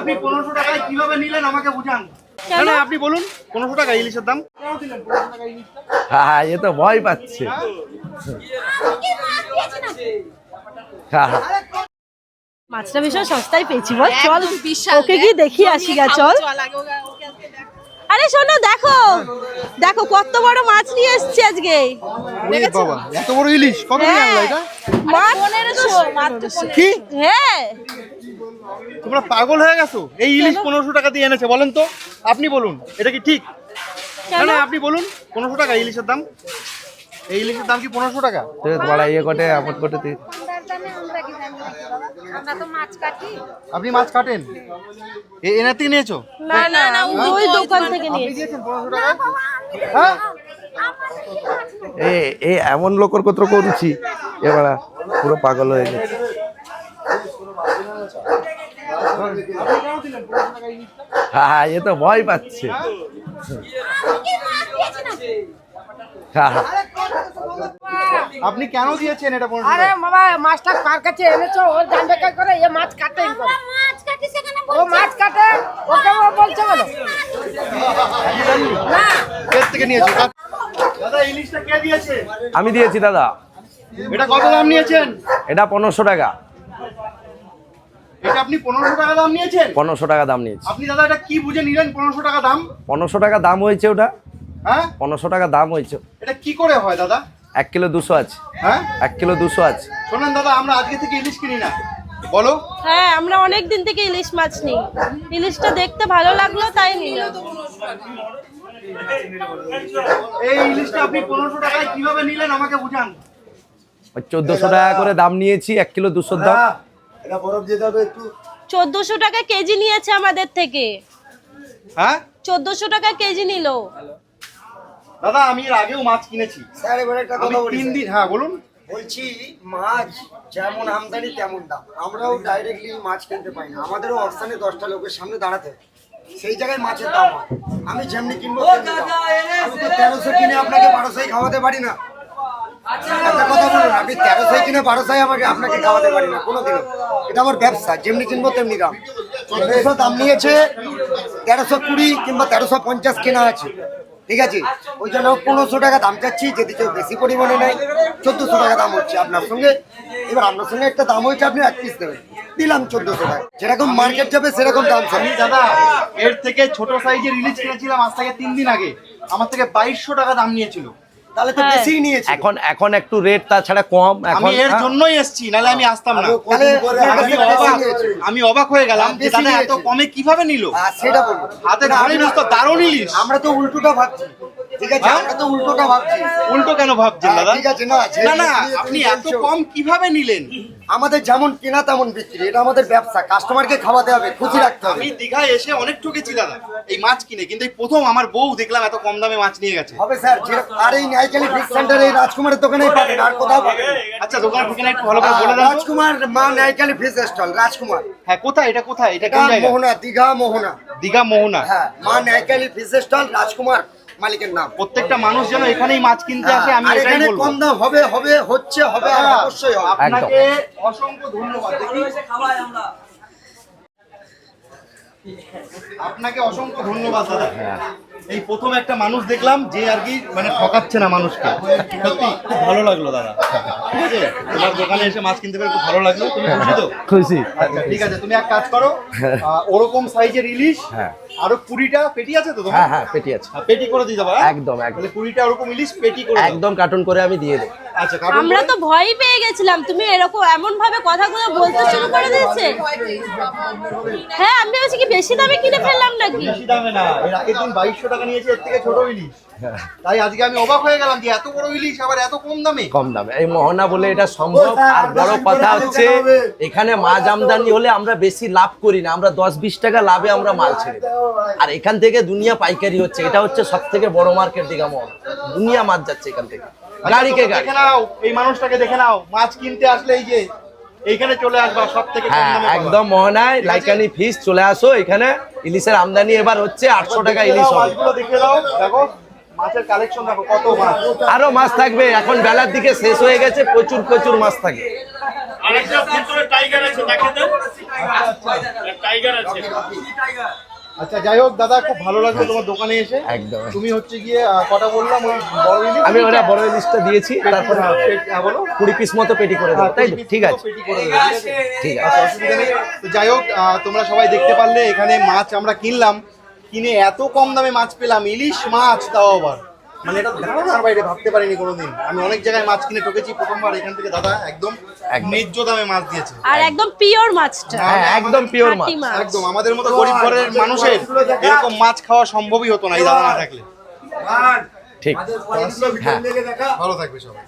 আপনি পনেরোশো টাকায় কীভাবে নিলেন আমাকে বুঝান। কেন? না আপনি বলুন পনেরোশো টাকা ইলিশের দাম। কেন দিলেন পনেরোশো টাকা ইলিশটা হ্যাঁ এ তো ভয় পাচ্ছে। হ্যাঁ? হ্যাঁ মাছটা ভীষণ সস্তায় পেয়েছি বল চল ওকে গিয়ে দেখি আসি গা চল। আরে শোনো দেখো দেখো কত বড় মাছ নিয়ে এসেছি আজকে। এত বড় ইলিশ কবে নিয়ে আনলা এটা? মাছ কি? হ্যাঁ। তোমরা পাগল হয়ে গেছো? এই ইলিশ পনেরোশো টাকা দিয়ে এনেছে বলেন তো। আপনি বলুন এটা কি ঠিক? না আপনি বলুন পনেরোশো টাকা ইলিশের দাম। এই ইলিশের দাম কি পনেরোশো টাকা? তো বড় ইয়ে কোটে আপন কোটে তুই আমরা তো মাছ আপনি মাছ কাটেন? এ- এনার থেকে নিয়েছো? না না না ওই দোকান থেকে নিয়েছি পনেরোশো টাকা? হ্যাঁ? এ এ এমন লোকর কত করছি? এবার পুরো পাগল হয়ে গেছে। হ্যাঁ হ্যাঁ এ তো ভয় পাচ্ছে। আপনি কেন দিয়েছেন এটা পনেরোশো আরে বাবা মাছটা কার কাছে এনেছো? ওর জান বেকার করে এ মাছ কাটে মাছ কাটি সেখানে ও মাছ কাটে? ওকে ও বলছে বলো। থেকে নিয়েছো। দাদা ইলিশটা কে দিয়েছে? আমি দিয়েছি দাদা। এটা কত দাম নিয়েছেন? এটা পনেরোশো টাকা। এটা আপনি পনেরোশো টাকা দাম নিয়েছেন? পনেরোশো টাকা দাম নিয়েছি। আপনি দাদা এটা কি বুঝে নিলেন পনেরোশো টাকা দাম? পনেরোশো টাকা দাম হয়েছে ওটা? হ্যাঁ? পনেরোশো টাকা দাম হয়েছে। এটা কি করে হয় দাদা? এক কিলো দুশো আছে। হ্যাঁ? এক কিলো দুশো আছে। শোনেন দাদা আমরা আজকে থেকে ইলিশ কিনি না। বলো। হ্যাঁ আমরা অনেক দিন থেকে ইলিশ মাছ নিই। ইলিশটা দেখতে ভালো লাগল তাই নিলাম। এই ইলিশটা আপনি পনেরোশো টাকায় কীভাবে নিলেন আমাকে বুঝান। ওই চোদ্দোশো টাকা করে দাম নিয়েছি এক কিলো দুশোর দাম। চোদ্দশো টাকা কেজি নিয়েছে আমাদের থেকে। হ্যাঁ? চোদ্দশো টাকা কেজি নিল। দাদা আমি এর আগেও মাছ কিনেছি। স্যার এবার একটা কথা বলি তিন দিন হ্যাঁ বলুন। বলছি মাছ যেমন আমদানি তেমন দাম। আমরাও ডাইরেক্টলি মাছ কিনতে পাই না। আমাদেরও অপশানে দশটা লোকের সামনে দাঁড়াতে সেই জায়গায় মাছের দাম হয়। আমি যেমনি কিনবো তেরোশো কিনে আপনাকে বারোশোই খাওয়াতে পারি না। একটা কথা বলুন আপনি তেরোশোই কিনে আমাকে আপনাকে খাওয়াতে পারি না কোনোদিনও। এটা আমার ব্যবসা যেমনি কিনবো তেমনি দাম। চোদ্দশো দাম নিয়েছে তেরোশো কুড়ি কিংবা তেরোশো পঞ্চাশ কেনা আছে। ঠিক আছে? ওই জন্য পনেরোশো টাকা দাম চাচ্ছি যদি কেউ বেশি পরিমাণে নেয় চোদ্দশো টাকা দাম হচ্ছে আপনার সঙ্গে। এবার আপনার সঙ্গে একটা দাম হয়েছে আপনি এক পিস দেবেন। দিলাম চোদ্দশো টাকা। যেরকম মার্কেট যাবে সেরকম দাম আমি দাদা এর থেকে ছোট সাইজের ইলিশ কিনেছিলাম আজ থেকে তিন দিন আগে। আমার থেকে বাইশশো টাকা দাম নিয়েছিল। তাহলে তো হ্যাঁ। বেশিই নিয়েছে এখন এখন একটু রেট তাছাড়া কম এখন আমি এর জন্যই এসেছি নাহলে আমি আসতাম না। আমি অবাক আমি অবাক হয়ে গেলাম যে দাদা এত কমে কীভাবে নিল? আর সেটা বলব। হাতে ধরে বুঝতো দারুণ ইলিশ। আমরা তো উল্টোটা ভাবছি। ঠিক আছে হ্যাঁ? আমরা তো উল্টোটা ভাবছি। উল্টো কেন ভাবছেন দাদা? ঠিক আছে, না, না না আপনি এত কম কীভাবে নিলেন? আমাদের যেমন কেনা তেমন বিক্রি এটা আমাদের ব্যবসা। কাস্টমারকে খাওয়াতে হবে খুশি রাখতে হবে। আমি দীঘায় এসে অনেক ঠকেছি দাদা এই মাছ কিনে কিন্তু এই প্রথম আমার বউ দেখলাম এত কম দামে মাছ নিয়ে গেছে। হবে স্যার যে- আর এই নাইকালি ফিশ সেন্টার এই রাজকুমারের দোকানেই পাবেন আর কোথাও পাবেন আচ্ছা দোকান ঠিকানা একটু ভালো করে বলে তো। রাজকুমার মা নাইকালি ফিশ স্টল রাজকুমার। হ্যাঁ কোথায় এটা কোথায় এটা এটা কোন জায়গা মোহনা দীঘা মোহনা। দীঘা মোহনা। হ্যাঁ মা নাইকালি ফিশ স্টল রাজকুমার। মালিকের নাম। প্রত্যেকটা মানুষ যেন এখানেই মাছ কিনতে আসে আমি আর এটাই এখানে বলব। কম দাম হবে হবে হচ্ছে হবে আর অবশ্যই হবে। আপনাকে অসংখ্য ধন্যবাদ। দেখি আপনাকে অসংখ্য ধন্যবাদ দাদা। এই প্রথম একটা মানুষ দেখলাম যে আর কি মানে ঠকাচ্ছে না মানুষকে। সত্যি খুব ভালো লাগল দাদা। ঠিক আছে? তোমার দোকানে এসে মাছ কিনতে পেরে খুব ভালো লাগল। তুমি খুশি তো? খুশি। আচ্ছা ঠিক আছে তুমি এক কাজ করো। আহ, ওরকম সাইজের ইলিশ হ্যাঁ। আরও কুড়িটা পেটি আছে তো হ্যাঁ হ্যাঁ পেটি আছে। হ্যাঁ, পেটি করে দিয়ে হ্যাঁ? একদম, একদম। কুড়িটা ওরকম ইলিশ পেটি করে একদম কার্টুন করে আমি দিয়ে দেবো। আমরা তো ভয় পেয়ে গেছিলাম। তুমি এরকম এমন ভাবে কথাগুলো বলতে শুরু করে দিয়েছে। হ্যাঁ আমি ভেবেছি কি বেশি দামে কিনে ফেললাম নাকি? বেশি দামে না। এর আগের দিন বাইশশো টাকা নিয়েছে এর থেকে ছোট ইলিশ। তাই আজকে আমি অবাক হয়ে গেলাম যে এত বড় ইলিশ আবার এত কম দামে? কম দামে। এই মোহনা বলে এটা সম্ভব আর বড় কথা হচ্ছে এখানে মাছ আমদানি হলে আমরা বেশি লাভ করি না। আমরা দশ বিশ টাকা লাভে আমরা মাল ছেড়ে দিই। আর এখান থেকে দুনিয়া পাইকারি হচ্ছে। এটা হচ্ছে সব থেকে বড় মার্কেট দীঘা মোহনা দুনিয়া মাছ যাচ্ছে এখান থেকে। গাড়িকে দেখে নাও এই মানুষটাকে দেখে নাও মাছ কিনতে আসলে এই যে এইখানে চলে আসবা সব থেকে হ্যাঁ একদম মোহনায় লাইকানি ফিস চলে আসো এখানে। ইলিশের আমদানি এবার হচ্ছে আটশো টাকা ইলিশ মাছগুলো দেখে দাও দেখো মাছের কালেকশন দেখো কত মাছ। আরও মাছ থাকবে এখন বেলার দিকে শেষ হয়ে গেছে প্রচুর প্রচুর মাছ থাকে। টাইগার আছে টাইগার আছে। আচ্ছা যাই হোক দাদা খুব ভালো লাগল তোমার দোকানে এসে। একদম। তুমি হচ্ছে গিয়ে কটা বললাম ওই বড় ইলিশ আমি ওটা বড় ইলিশটা দিয়েছি তারপরে হ্যাঁ, বলো কুড়ি পিস মতো পেটি করে দাও তাই ঠিক আছে। পেটি করে ঠিক আছে? ঠিক আছে। আচ্ছা, অসুবিধা নেই। তো যাই হোক তোমরা সবাই দেখতে পারলে এখানে মাছ আমরা কিনলাম। কিনে এত কম দামে মাছ পেলাম ইলিশ মাছ তাও আবার। মানে এটা ধারণার বাইরে ভাবতে পারিনি কোনোদিন। আমি অনেক জায়গায় মাছ কিনে ঠকেছি প্রথমবার এখান থেকে দাদা একদম। ন্যায্য দামে মাছ দিয়েছে। আর একদম। পিওর মাছটা। হ্যাঁ একদম পিওর মাছ। একদম আমাদের মতো গরিব ঘরের মানুষের এরকম মাছ খাওয়া সম্ভবই হতো না এই দাদা না থাকলে। ঠিক। হ্যাঁ ভালো থাকবে সবাই।